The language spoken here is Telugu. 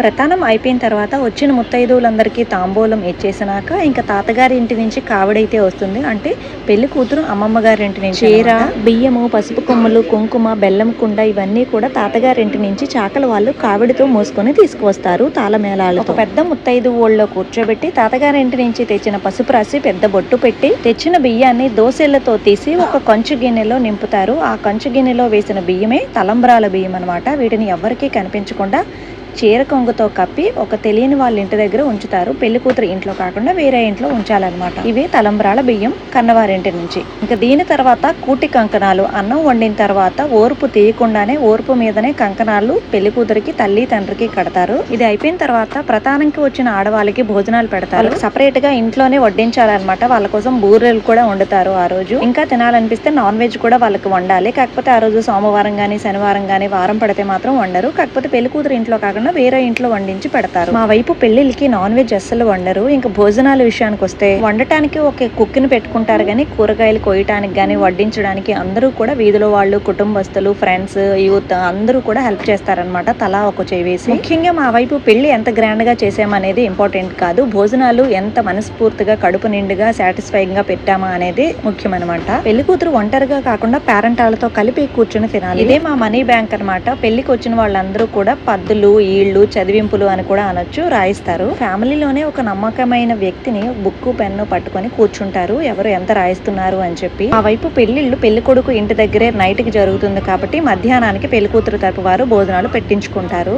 ప్రతానం అయిపోయిన తర్వాత వచ్చిన ముత్తైదువులందరికీ తాంబూలం ఇచ్చేసినాక ఇంకా తాతగారి ఇంటి నుంచి కావిడైతే వస్తుంది. అంటే పెళ్ళి కూతురు అమ్మమ్మ గారి ఇంటి నుంచి చీర బియ్యము పసుపు కొమ్ములు కుంకుమ బెల్లం కుండ ఇవన్నీ కూడా తాతగారి ఇంటి నుంచి చాకల వాళ్ళు కావిడితో మోసుకొని తీసుకువస్తారు తాళమేళాలు ఒక పెద్ద ముత్తైదు ఊళ్ళో కూర్చోబెట్టి తాతగారి ఇంటి నుంచి తెచ్చిన పసుపు రాసి పెద్ద బొట్టు పెట్టి తెచ్చిన బియ్యాన్ని దోసెళ్ళతో తీసి ఒక కంచు గిన్నెలో నింపుతారు. ఆ కంచు గిన్నెలో వేసిన బియ్యమే తలంబ్రాల బియ్యం అన్నమాట వీటిని ఎవ్వరికీ కనిపించకుండా చీర కొంగుతో కప్పి ఒక తెలియని వాళ్ళ ఇంటి దగ్గర ఉంచుతారు. పెళ్ళి కూతురు ఇంట్లో కాకుండా వేరే ఇంట్లో ఉంచాలన్నమాట. ఇవి తలంబ్రాల బియ్యం కన్నవారింటి నుంచి. ఇంకా దీని తర్వాత కూటి కంకణాలు అన్నం వండిన తర్వాత ఓర్పు తీయకుండానే ఓర్పు మీదనే కంకణాలు పెళ్ళి కూతురికి తల్లి తండ్రికి కడతారు. ఇది అయిపోయిన తర్వాత ప్రధానంకి వచ్చిన ఆడవాళ్ళకి భోజనాలు పెడతారు. సపరేట్గా ఇంట్లోనే వడ్డించాలన్నమాట. వాళ్ళ కోసం బూరెలు కూడా వండుతారు ఆ రోజు. ఇంకా తినాలనిపిస్తే నాన్ వెజ్ కూడా వాళ్ళకి వండాలి. కాకపోతే ఆ రోజు సోమవారం గానీ శనివారం గానీ వారం పడితే మాత్రం వండరు. కాకపోతే పెళ్ళి కూతురు ఇంట్లో కాకుండా వేరే ఇంట్లో వండించి పెడతారు. మా వైపు పెళ్ళిళ్ళకి నాన్ వెజ్ అస్సలు వండరు. ఇంకా భోజనాల విషయానికి వస్తే వండటానికి ఒక కుక్కిని పెట్టుకుంటారు కానీ కూరగాయలు కోయటానికి కానీ వడ్డించడానికి అందరూ కూడా వీధిలో వాళ్ళు కుటుంబస్తులు ఫ్రెండ్స్ యూత్ అందరూ కూడా హెల్ప్ చేస్తారనమాట తలా ఒక చేయి వేసి. ముఖ్యంగా మా వైపు పెళ్ళి ఎంత గ్రాండ్గా చేసామనేది ఇంపార్టెంట్ కాదు. భోజనాలు ఎంత మనస్ఫూర్తిగా కడుపు నిండుగా సాటిస్ఫైయింగ్గా పెట్టామా అనేది ముఖ్యం అనమాట పెళ్ళి కూతురు ఒంటరిగా కాకుండా పేరెంటాలతో కలిపి కూర్చుని తినాలి. ఇదే మా మనీ బ్యాంక్ అన్నమాట. పెళ్ళికి వచ్చిన వాళ్ళందరూ కూడా పద్దులు ఈళ్ళు చదివింపులు అని కూడా అనొచ్చు రాయిస్తారు. ఫ్యామిలీలోనే ఒక నమ్మకమైన వ్యక్తిని బుక్కు పెన్ను పట్టుకొని కూర్చుంటారు. ఎవరు ఎంత రాయిస్తున్నారు అని చెప్పి. ఆ వైపు పెళ్ళిళ్ళు పెళ్ళి కొడుకు ఇంటి దగ్గరే నైట్కి జరుగుతుంది కాబట్టి మధ్యాహ్నానికి పెళ్ళి కూతురు తరపు వారు భోజనాలు పెట్టించుకుంటారు.